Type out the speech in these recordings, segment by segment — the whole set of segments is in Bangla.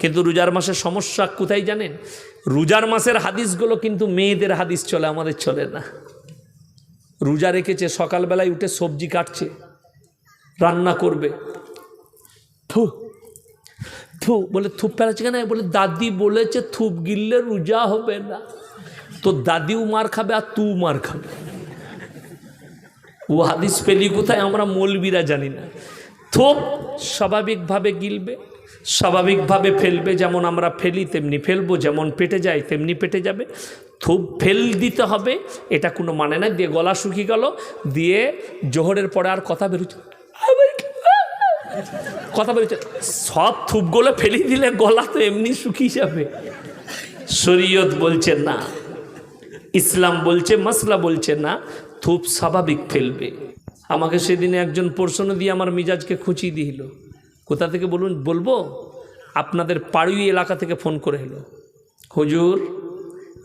কিন্তু রোজার মাসের সমস্যা কোথায় জানেন? রোজার মাসের হাদিসগুলো কিন্তু মেয়েদের হাদিস চলে, আমাদের চলে না। রোজা রেখেছে, সকালবেলায় উঠে সবজি কাটছে, রান্না করবে। থু থু, বলে থুপ ফেলাচ্ছে কেন? বলে, দাদি বলেছে থুপ গিললে রোজা হবে না। তো দাদিও মার খাবে আর তু মার খাবে। ও হাদিস পেলি কোথায়? আমরা মৌলবিরা জানি না। থোপ, স্বাভাবিকভাবে গিলবে। স্বাভাবিকভাবে ফেলবে, যেমন আমরা ফেলি, তেমনি ফেলব, যেমন পেটে যায়, তেমনি পেটে যাবে। থুপ ফেল দিতে হবে, এটা কোনো মানে না, দিয়ে গলা শুকিয়ে গেল, দিয়ে জোহরের পরে আর কথা বেরোচ্ছে কথা বেরোচ্ছে সব থুপগুলো ফেলি দিলে গলা তো এমনি শুকিয়ে যাবে। শরীয়ত বলছে না, ইসলাম বলছে, মাসলা বলছে না, থুপ স্বাভাবিক ফেলবে। আমাকে সেদিনে একজন প্রশ্ন দিয়ে আমার মিজাজকে খুঁচিয়ে দিল। কোথা থেকে বলুন, বলব? আপনাদের পাড়ি এলাকা থেকে ফোন করে এলো। হুজুর,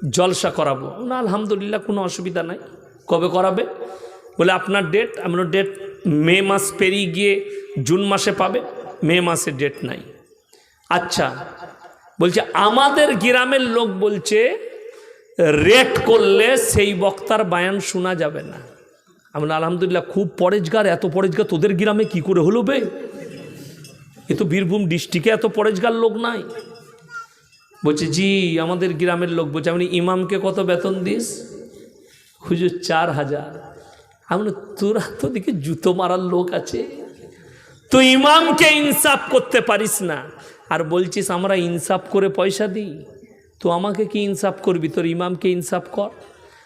জলসা করাবো। না, আলহামদুলিল্লাহ, কোনো অসুবিধা নাই। কবে করাবে? বলে, আপনার ডেট আমরা ডেট মে মাস পেরিয়ে গিয়ে জুন মাসে পাবে। মে মাসে ডেট নাই। আচ্ছা বলছে, আমাদের গ্রামের লোক বলছে রেট করলে সেই বক্তার বায়ান শোনা যাবে না। আমরা আলহামদুলিল্লাহ, খুব পরেজগার, এত পরেজগার, তোদের গ্রামে কি করে হলো বে? এ তো বীরভূম ডিস্ট্রিক্টে এত পরেজগার লোক নাই। বলছে, জি, আমাদের গ্রামের লোক। বলছে, আপনি ইমামকে কত বেতন দিস? হুজুর, চার হাজার। আমি তোরা তো দিকে জুতো মারার লোক আছে। তুই ইমামকে ইনসাফ করতে পারিস না। আর বলছিস, আমরা ইনসাফ করে পয়সা দিই। তো আমাকে কি ইনসাফ করবি? তোর ইমামকে ইনসাফ কর।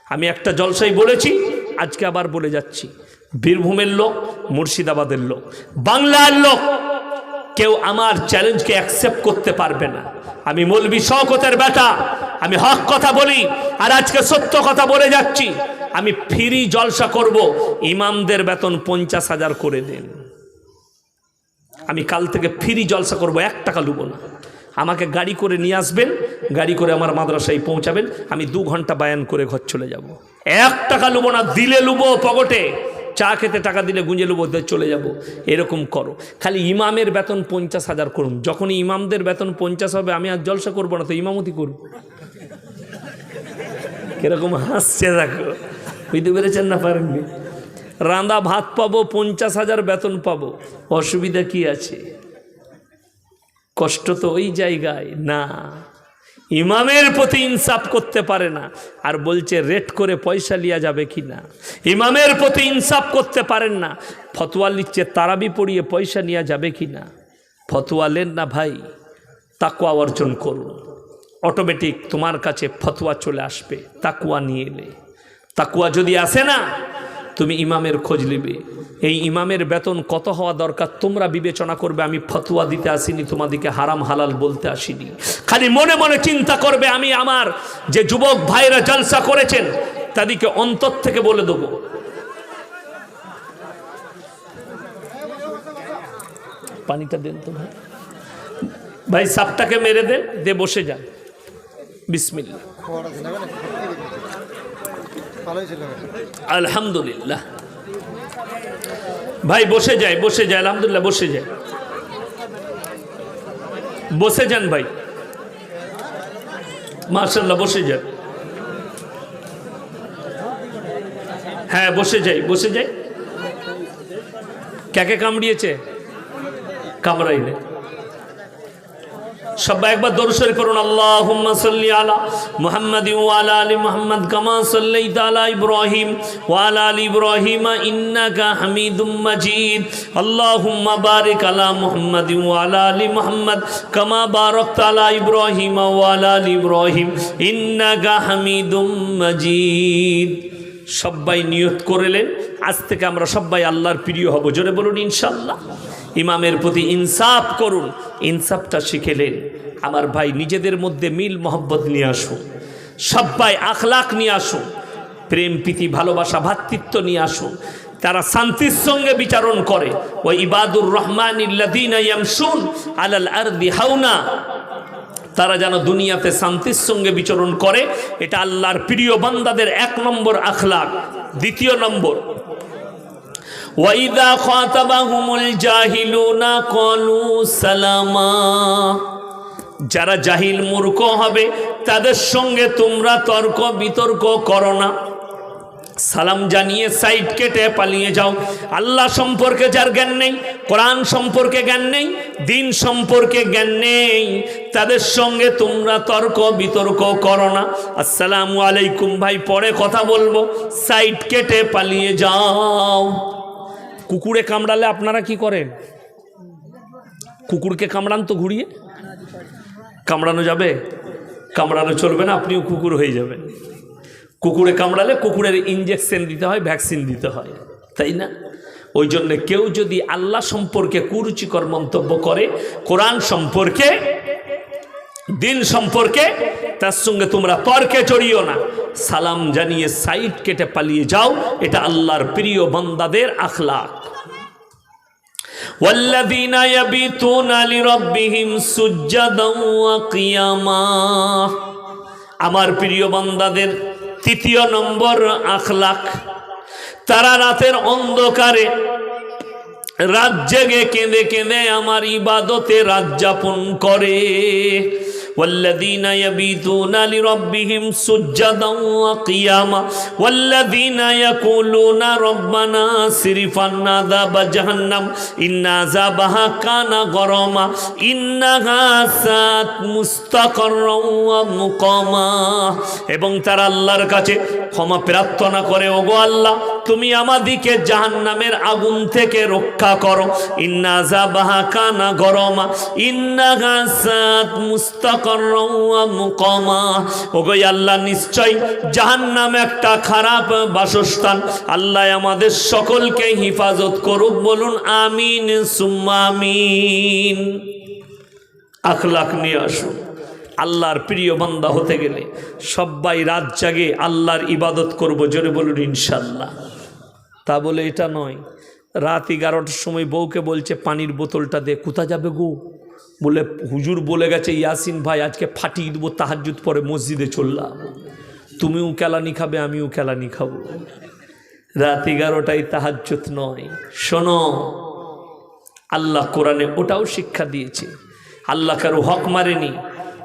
আমি একটা জলসাই বলেছি, আজকে আবার বলে যাচ্ছি। বীরভূমের লোক, মুর্শিদাবাদের লোক, বাংলার লোক কেউ আমার চ্যালেঞ্জকে অ্যাকসেপ্ট করতে পারবে না। আমি মৌলবি শওকতের বেটা, আমি হক কথা বলি, আর আজকে সত্য কথা বলে যাচ্ছি। আমি ফ্রি জলসা করব, ইমামদের বেতন পঞ্চাশ হাজার করে দিন। আমি কাল থেকে ফ্রি জলসা করব, এক টাকা লুবো না। আমাকে গাড়ি করে নিয়ে আসবেন, গাড়ি করে আমার মাদ্রাসায় পৌঁছাবেন, আমি দু ঘণ্টা বায়ান করে ঘর চলে যাব। এক টাকা লুবো না, দিলে লুবো পকেটে। চা খেতে টাকা দিলে গুঁজে দিয়ে চলে যাব। এরকম করো। খালি ইমামের বেতন পঞ্চাশ হাজার করুন। যখনই ইমামদের বেতন পঞ্চাশ হবে, আমি আর জলসা করব না, তো ইমামতি করব। কীরকম হাসছে দেখো। বুঝতে পেরেছেন না পারেননি? রাঁধা ভাত পাবো, পঞ্চাশ হাজার বেতন পাবো। অসুবিধা কি আছে? কষ্ট তো ওই জায়গায়, না। ইমামের প্রতি ইনসাফ করতে পারে না। আর বলছে, রেট করে পয়সা লিয়া যাবে কি না? ইমামের প্রতি ইনসাফ করতে পারেন না। ফতোয়া লিখছে, তারাবি পড়িয়ে পয়সা নেওয়া যাবে কি না? ফতোয়া লেন না, ভাই তাকুয়া অর্জন করুন অটোমেটিক তোমার কাছে ফতোয়া চলে আসবে। তাকুয়া নিয়ে এলে। তাকুয়া যদি আসে না তুমি ইমামের খোঁজ নিবে। এই ইমামের বেতন কত হওয়া দরকার তোমরা বিবেচনা করবে, আমি ফতুয়া দিতে আসিনি, তোমাদেরকে হারাম হালাল বলতে আসিনি। খালি মনে মনে চিন্তা করবে, আমি আমার যে যুবক ভাইরা জলসা করেছেন, তাদেরকে অন্তর থেকে বলে দেবো। পানিটা দেন তো ভাই। ভাই, সাপটাকে মেরে দেন দে, বসে যান। বিসমিল্লা খোয়াটা ছিল না ভালোই ছিল আলহামদুলিল্লাহ। ভাই, বসে যায় বসে যায়, আলহামদুলিল্লাহ, বসে যায়। বসে যান ভাই। মার্শাল্লাহ বসে যান। হ্যাঁ বসে যাই বসে যাই। কাকে কামড়িয়েছে? কামড়াই কামড়াইলে। সবাই একবার দরুশরী করুন, আল্লাহুম্মা সাল্লি আলা মুহাম্মাদ ওয়া আলা মুহাম্মাদ কামা সাল্লাইতা আলা ইব্রাহিম ওয়া আলা ইব্রাহিম ইন্নাকা হামিদুম মাজিদ। আল্লাহুম্মা বারিক আলা মুহাম্মাদ ওয়া আলা মুহাম্মাদ কামা বারাকতা আলা ইব্রাহিম ওয়া আলা আলি ইব্রাহিম। ইন্নাকা হামিদুম মাজিদ। সবাই নিয়ত করলেন, আজ থেকে আমরা সবাই আল্লাহর প্রিয় হব। জোরে বলুন ইনশাল্লাহ ইমামের প্রতি ইনসাফ করুন। ইনসাফটা শিখেলেন আমার ভাই, নিজেদের মধ্যে মিল, মোহব্বত নিয়ে আসুন। সবাই আখলাখ নিয়ে আসুন। প্রেম, প্রীতি, ভালোবাসা ভ্রাতৃত্ব নিয়ে আসুন। তারা শান্তির সঙ্গে বিচারণ করে। ওই ইবাদুর রহমান হাউনা তারা যেন দুনিয়াতে শান্তির সঙ্গে বিচরণ করে। এটা আল্লাহর প্রিয় বান্দাদের এক নম্বর আখলাক। দ্বিতীয় নম্বর ওয়াইদা খাতাবাহুমুল জাহিলুনা ক্বালু সালামা যারা জাহিল মূর্খ হবে, তাদের সঙ্গে তোমরা তর্ক বিতর্ক করো না। সালাম জানিয়ে সাইড কেটে পালিয়ে যাও। আল্লাহ সম্পর্কে যার জ্ঞান নেই, কোরআন সম্পর্কে জ্ঞান নেই, দিন সম্পর্কে জ্ঞান নেই, তাদের সঙ্গে তোমরা তর্ক বিতর্ক করো না। আসসালামু আলাইকুম ভাই, পরে কথা বলব। সাইড কেটে পালিয়ে যাও। কুকুরে কামড়ালে আপনারা কি করেন? কুকুরকে কামড়ান তো ঘুরিয়ে? কামড়ানো যাবে? কামড়ানো চলবে না, আপনিও কুকুর হয়ে যাবেন। কুকুরে কামড়ালে কুকুরের ইঞ্জেকশন দিতে হয় ভ্যাকসিন দিতে হয়, তাই না? ওই জন্য কেউ যদি আল্লাহ সম্পর্কে কুরুচিকর মন্তব্য করে, কোরআন সম্পর্কে দিন সম্পর্কে তার সঙ্গে তোমরা তর্কে জড়িও না সালাম জানিয়ে সাইড কেটে পালিয়ে যাও এটা আল্লাহর প্রিয় বান্দাদের আখলাক والذين يبيتون لربهم سجدا وقياما আমার প্রিয় বান্দাদের তৃতীয় নম্বর আখলাক তারা রাতের অন্ধকারে রাত জেগে কেঁদে কেঁদে আমার ইবাদতে রাত যাপন করে والذين يبيتون لربهم سجدا وقياما والذين يقولون ربنا صرف عنا عذاب جهنم إن عذابها كان غراما إنها ساءت مستقرا ومقاما এবং তারা আল্লাহর কাছে ক্ষমা প্রার্থনা করে ওগো আল্লাহ তুমি আমাদিকে জাহান্নামের আগুন থেকে রক্ষা করো ইন্না জাবাহা কানা গরমা ইন্না গাসাত মুস্তাকররা ওয়া মুকামা আমাদের সকলকে হিফাজত করুক, বলুন আমিন, সুম্মা আমিন। আখলাক নিয়ে আসুন। আল্লাহর প্রিয় বান্দা হতে গেলে সবাই রাত জাগে আল্লাহর ইবাদত করব, জোরে বলুন ইনশাল্লাহ তা বলে এটা নয়। রাত এগারোটার সময় বউকে বলছে, পানির বোতলটা দে কোথা যাবে গো? বলে, হুজুর বলে গেছে, ইয়াসিন ভাই, আজকে ফাটিয়ে দেবো তাহাজুত পরে মসজিদে চললাম। তুমিও কেলানি খাবে, আমিও কেলানি খাব। রাত এগারোটায় তাহাজ্জুত নয়। শোনো, আল্লাহ কোরআনে ওটাও শিক্ষা দিয়েছে, আল্লাহ কারও হক মারেনি,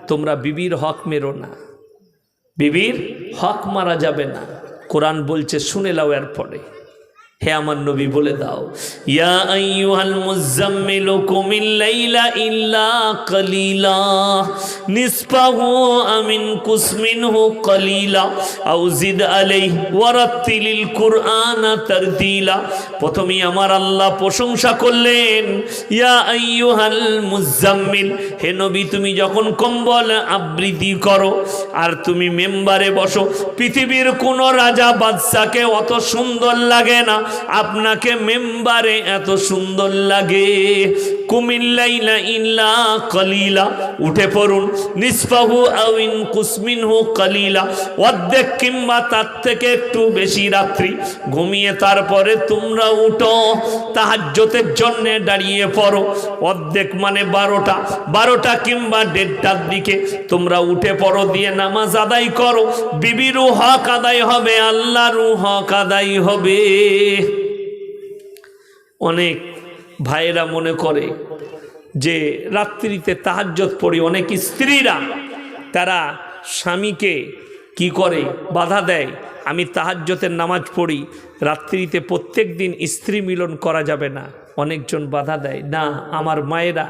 তোমরা বিবির হক মেরো না। বিবির হক মারা যাবে না। কোরআন বলছে, শুনে লাও এর পরে হে আমার নবী, বলে দাও। ইয়া আইয়ুহাল মুজাম্মিল ইল্লা কলিলা। আমিন কলিলা। কুরআনা প্রথমেই আমার আল্লাহ প্রশংসা করলেন, ইয়া মুজাম্মিল হে নবী, তুমি যখন কম্বল আবৃত্তি করো আর তুমি মেম্বারে বসো, পৃথিবীর কোন রাজা, বাদশাকে অত সুন্দর লাগে না। আপনাকে মেম্বারে এত সুন্দর লাগে। কুমিল্লাইলা ইল্লা কলিলা, উঠে পড়ুন। নিসফাহু আউইন কুসমিনহু কলিলা। অর্ধেক কিংবা তার থেকে একটু বেশি রাত্রি। ঘুমিয়ে তারপরে তোমরা উঠো। তাহাজ্জতের জন্যে দাঁড়িয়ে পড়ো। অর্ধেক মানে বারোটা। বারোটা কিংবা দেড়টার দিকে তোমরা উঠে পড়ো, দিয়ে নামাজ আদায় করো। বিবিরও হক আদায় হবে আল্লাহরও হক আদায় হবে। অনেক ভাইয়েরা মনে করে যে রাত্রিতে তাহাজ্জত পড়ি অনেক স্ত্রীরা, তারা স্বামীকে কি করে? বাধা দেয়। আমি তাহাজ্জতের নামাজ পড়ি, রাত্রিতে প্রত্যেক দিন স্ত্রী মিলন করা যাবে না। অনেকজন বাধা দেয়, না, আমার মায়েরা,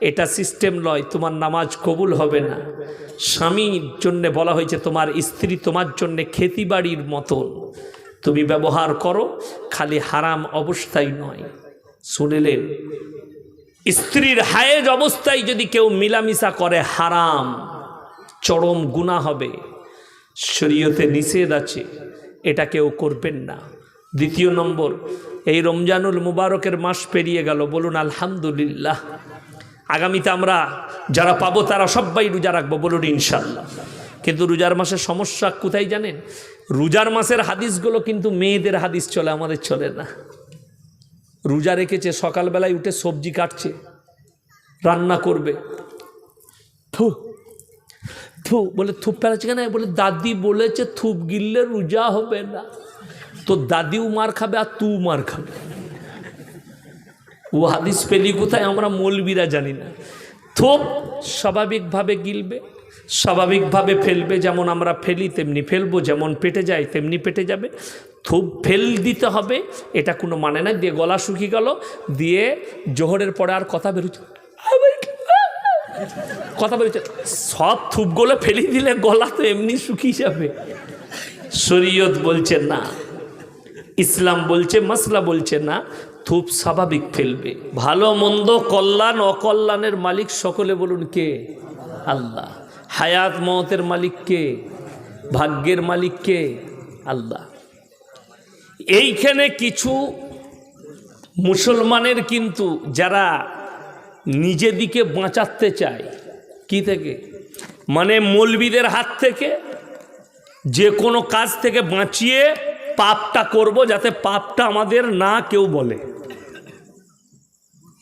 এটা সিস্টেম নয়, তোমার নামাজ কবুল হবে না। স্বামীর জন্যে বলা হয়েছে, তোমার স্ত্রী তোমার জন্যে খেতিবাড়ির মতন। তুমি ব্যবহার করো, খালি হারাম অবস্থায় নয়। শুনিলেন, স্ত্রীর হায়েজ অবস্থায় যদি কেউ মিলামিশা করে, হারাম, চরম গুণা হবে। শরীয়তে নিষেধ আছে, এটা কেউ করবেন না। দ্বিতীয় নম্বর, এই রমজানুল মুবারকের মাস পেরিয়ে গেল, বলুন আলহামদুলিল্লাহ। আগামীতে আমরা যারা পাবো, তারা সবাই রোজা রাখব, বলুন ইনশাল্লাহ কিন্তু রোজার মাসের সমস্যা কোথায় জানেন? রোজার মাসের হাদিসগুলো কিন্তু মেয়েদের হাদিস চলে, আমাদের চলে না। রোজা রেখেছে, সকালবেলায় উঠে সবজি কাটছে, রান্না করবে। থু থু, বলে থুপ ফেলাচ্ছে কেন? বলে, দাদি বলেছে থুপ গিললে রোজা হবে না। তো দাদিও মার খাবে আর তু মার খাবে। ও হাদিস পেলি কোথায়? আমরা মৌলবিরা জানি না। থোপ, স্বাভাবিকভাবে গিলবে। স্বাভাবিকভাবে ফেলবে, যেমন আমরা ফেলি, তেমনি ফেলব, যেমন পেটে যায়, তেমনি পেটে যাবে। থুপ ফেল দিতে হবে, এটা কোনো মানে না, দিয়ে গলা শুকিয়ে গেল, দিয়ে জোহরের পরে আর কথা বেরোচ্ছে কথা বেরোচ্ছে সব থুপগুলো ফেলে দিলে গলা তো এমনি শুকিয়ে যাবে। শরীয়ত বলছে না, ইসলাম বলছে, মাসলা বলছে না থুপ স্বাভাবিক ফেলবে। ভালো মন্দ কল্যাণ, অকল্যাণের মালিক সকলে বলুন কে? আল্লাহ। হায়াত মতের মালিককে ভাগ্যের মালিককে আল্লাহ। এইখানে কিছু মুসলমানের কিন্তু যারা নিজেদিকে বাঁচাতে চায়, কি থেকে? মানে মৌলবিদের হাত থেকে যে কোনো কাজ থেকে বাঁচিয়ে পাপটা করব যাতে পাপটা আমাদের না কেউ বলে।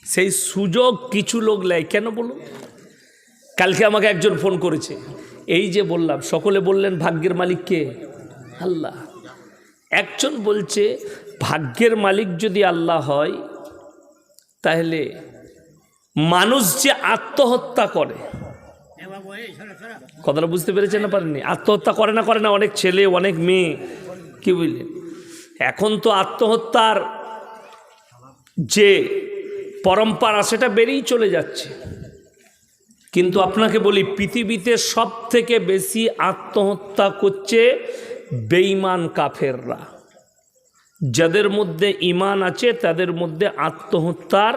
সেই সুযোগ কিছু লোক নেয়। কেন বলুন? কালকে আমাকে একজন ফোন করেছে। এই যে বললাম, সকলে বললেন, ভাগ্যের মালিককে আল্লাহ। একজন বলছে, ভাগ্যের মালিক যদি আল্লাহ হয়, তাহলে মানুষ যে আত্মহত্যা করে। কথাটা বুঝতে পেরেছেন না পারেননি? আত্মহত্যা করে না করে না, অনেক ছেলে, অনেক মেয়ে, কি বুঝলেন? এখন তো আত্মহত্যার যে পরম্পরা, সেটা বেড়েই চলে যাচ্ছে। কিন্তু আপনাকে বলি, পৃথিবীতে সব থেকে বেশি আত্মহত্যা করছে বেঈমান কাফেররা। যাদের মধ্যে ইমান আছে, তাদের মধ্যে আত্মহত্যার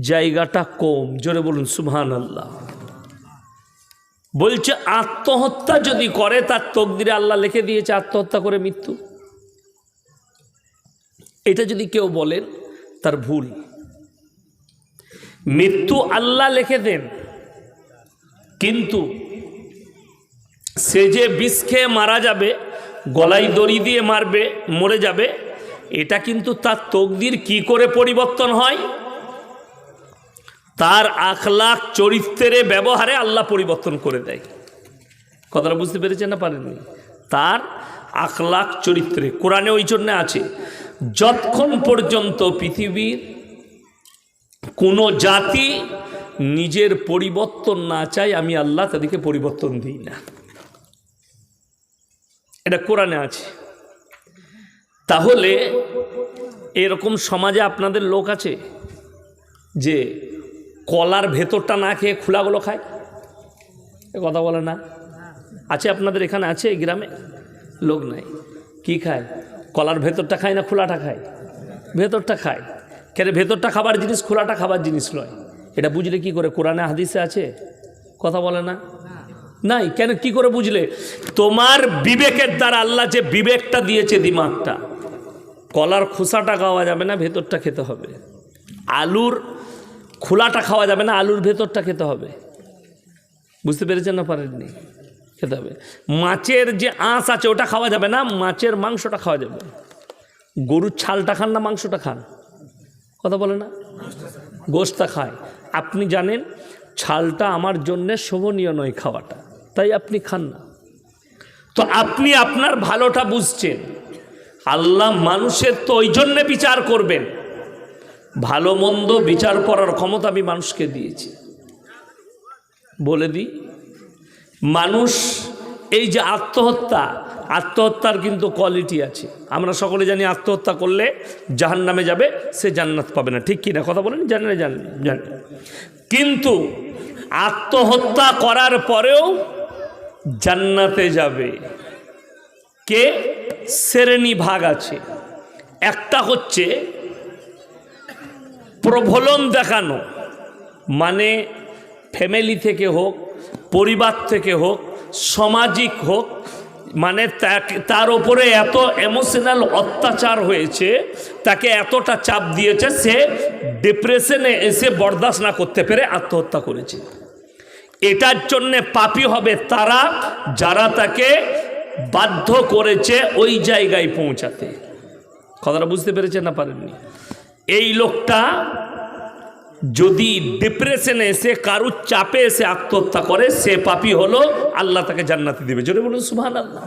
জায়গাটা কম। জোরে বলুন সুবহান আল্লাহ বলছে, আত্মহত্যা যদি করে, তার তকদিরে আল্লাহ লিখে দিয়েছে আত্মহত্যা করে মৃত্যু। এটা যদি কেউ বলেন, তার ভুল। মৃত্যু আল্লাহ লিখে দেন। কিন্তু সে যে বিষ খেয়ে মারা যাবে, গলায় দড়ি দিয়ে মারবে, মরে যাবে, এটা কিন্তু তার তকদির কি করে পরিবর্তন হয়? তার আখলাখ চরিত্রের ব্যবহারে আল্লাহ পরিবর্তন করে দেয়। কথাটা বুঝতে পেরেছেন না পারেননি? তার আখলাখ চরিত্রে, কোরআনে ওই জন্যে আছে, যতক্ষণ পর্যন্ত পৃথিবীর কোনো জাতি নিজের পরিবর্তন না চায়, আমি আল্লাহ তাদেরকে পরিবর্তন দিই না। এটা কোরআনে আছে। তাহলে এরকম সমাজে আপনাদের লোক আছে যে কলার ভেতরটা না খেয়ে খোলাগুলো খায়? এ কথা বলে না। আছে আপনাদের এখানে আছে? এই গ্রামে? লোক নাই। কি খায়? কলার ভেতরটা খায় না খোলাটা খায়? ভেতরটা খায়। কেন ভেতরটা খাবার জিনিস, খোলাটা খাবার জিনিস নয়। এটা বুঝলে কি করে? কোরআনে হাদিসে আছে? কথা বলে না? নাই। কেন কি করে বুঝলে? তোমার বিবেকের দ্বারা আল্লাহ যে বিবেকটা দিয়েছে দিমাগটা, কলার খোসাটা খাওয়া যাবে না, ভেতরটা খেতে হবে। আলুর খোলাটা খাওয়া যাবে না, আলুর ভেতরটা খেতে হবে। বুঝতে পেরেছেন না? পারেননি। খেতে হবে। মাছের যে আঁশ আছে, ওটা খাওয়া যাবে না, মাছের মাংসটা খাওয়া যাবে। গরুর ছালটা খান না, মাংসটা খান। কথা বলে না? গোস্তা খায়। আপনি জানেন, ছালটা আমার জন্যে শোভনীয় নয় খাওয়াটা, তাই আপনি খান না। তো আপনি আপনার ভালোটা বুঝছেন। আল্লাহ মানুষের তো ওই জন্যে বিচার করবেন। ভালো মন্দ বিচার করার ক্ষমতা আমি মানুষকে দিয়েছি। বলে দিই, মানুষ এই যে আত্মহত্যা আত্মহত্যার কিন্তু কোয়ালিটি আছে। আমরা সকলে জানি আত্মহত্যা করলে জাহান নামে যাবে, সে জান্নাত পাবে না। ঠিক কিনা কথা বলেন? জানেন জানেন কিন্তু আত্মহত্যা করার পরেও জান্নাতে যাবে। কে? শ্রেণি ভাগ আছে। একটা হচ্ছে প্রভলন দেখানো মানে ফ্যামিলি থেকে হোক, পরিবার থেকে হোক, সামাজিক হোক মানে তার ওপরে এত এমোশনাল অত্যাচার হয়েছে, তাকে এতটা চাপ দিয়েছে, সে ডিপ্রেশনে এসে বরদাস্ত না করতে পেরে আত্মহত্যা করেছে। এটার জন্যে পাপি হবে তারা যারা তাকে বাধ্য করেছে ওই জায়গায় পৌঁছাতে। কথাটা বুঝতে পেরেছেন না পারেননি? এই লোকটা যদি ডিপ্রেশনে এসে, কারুর চাপে এসে আত্মহত্যা করে, সে পাপি হলো, আল্লাহ তাকে জান্নাতি দেবে। জোরে বলুন সুবহান আল্লাহ